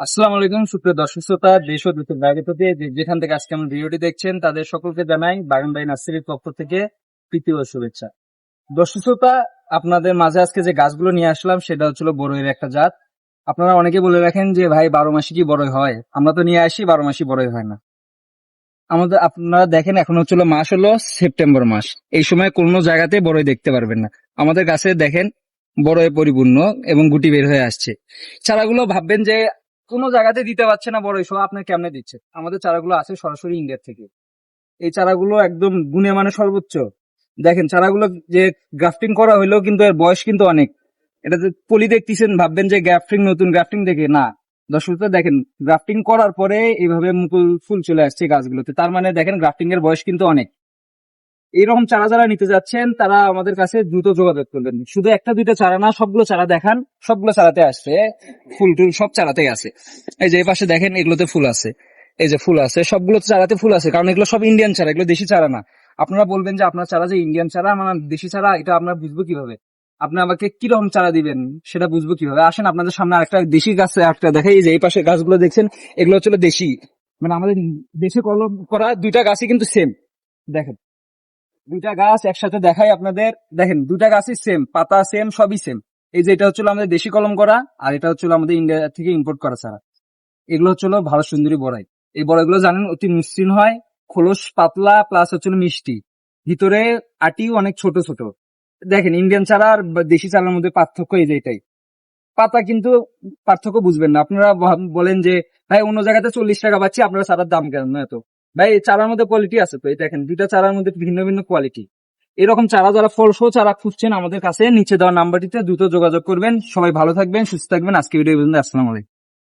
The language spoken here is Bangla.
আসসালামু আলাইকুম, সুপ্রিয় দর্শক শ্রোতা, দেশ ও দেশের বাইরে থেকে যেখান থেকে আজকে আমার ভিডিওটি দেখছেন, তাদের সকলকে জানাই বাগান বাই নার্সারির পক্ষ থেকে প্রীতি ও শুভেচ্ছা। দর্শক শ্রোতা, আপনাদের মাঝে আজকে যে গাছগুলো নিয়ে আসলাম, সেটা হচ্ছিল বড়ইয়ের একটা জাত। আপনারা অনেকে বলে রাখেন যে, ভাই, বারো মাসে কি বড়ই হয়? আমরা তো নিয়ে আসি, বারো মাসই বড়ই হয় না। আমাদের, আপনারা দেখেন, এখন হচ্ছিল মাস হলো সেপ্টেম্বর মাস। এই সময় কোনো জায়গাতে বড়ই দেখতে পারবেন না। আমাদের গাছে দেখেন বড়য়ে পরিপূর্ণ এবং গুটি বের হয়ে আসছে। চারাগুলো ভাববেন যে কোনো জায়গাতে দিতে পারছে না বড় সব আপনার কেমনে দিচ্ছে? আমাদের চারাগুলো আছে সরাসরি ইন্ডিয়ার থেকে। এই চারাগুলো একদম গুণে মানে সর্বোচ্চ। দেখেন, চারাগুলো যে গ্রাফটিং করা হইলেও কিন্তু এর বয়স কিন্তু অনেক। এটা যে পলি দেখতেছেন, ভাববেন যে গ্রাফটিং নতুন, গ্রাফটিং দেখে। না, দর্শক, দেখেন, গ্রাফটিং করার পরে এইভাবে মুকুল ফুল চলে আসছে গাছগুলোতে। তার মানে দেখেন, গ্রাফটিং এর বয়স কিন্তু অনেক। এইরকম চারা যারা নিতে যাচ্ছেন, তারা আমাদের কাছে দ্রুত যোগাযোগ করবেন। শুধু একটা, দুইটা চারা না, সবগুলো চারা দেখান, সবগুলো চারাতে আসছে ফুল টুল সব চারাতেই আছে। এই যে এই পাশে দেখেন, এগুলোতে ফুল আছে। এই যে ফুল আছে, সবগুলো চারাতে ফুল আছে, কারণ এগুলো সব ইন্ডিয়ান চারা, এগুলো দেশি চারা না। আপনারা বলবেন যে, আপনার চারা যে ইন্ডিয়ান চারা আমার দেশি চারা, এটা আমরা বুঝব কীভাবে? আপনি আমাকে কীরকম চারা দিবেন, সেটা বুঝব কীভাবে? আসেন, আপনাদের সামনে আরেকটা দেশি গাছ একটা দেখাই। এই যে এই পাশে গাছগুলো দেখছেন, এগুলো হচ্ছিল দেশি। মানে আমাদের দেশে কলম করা দুইটা গাছই কিন্তু সেম দেখেন দুইটা গাছ একসাথে দেখাই আপনাদের। দেখেন দুটা গাছই সেম পাতা সেম সবই সেম এই যে এটা হচ্ছিল আমাদের দেশি কলম করা, আর এটা হচ্ছিল আমাদের ইন্ডিয়া থেকে ইম্পোর্ট করা ছাড়া এগুলো হচ্ছিল ভারত সুন্দরী বড়াই। এই বড়াইগুলো জানেন, অতি মসৃণ হয়, খোলস পাতলা প্লাস হচ্ছিল মিষ্টি। ভিতরে আটি অনেক ছোট ছোট। দেখেন ইন্ডিয়ান চারা আর দেশি চারার মধ্যে পার্থক্য এই যে এটাই। পাতা কিন্তু পার্থক্য বুঝবেন না। আপনারা বলেন যে, ভাই, অন্য জায়গাতে চল্লিশ টাকা পাচ্ছি, আপনারা চারার দাম কেন এত? ভাই, এই চারার মধ্যে কোয়ালিটি আছে তো, এই দেখেন, দুইটা চারার মধ্যে ভিন্ন ভিন্ন কোয়ালিটি এরকম চারা যারা ফলস চারা খুঁজছেন, আমাদের কাছে নিচে দেওয়া নাম্বারটিতে দ্রুত যোগাযোগ করবেন। সবাই ভালো থাকবেন, সুস্থ থাকবেন। আজকে ভিডিও পর্যন্ত, আসসালামু আলাইকুম।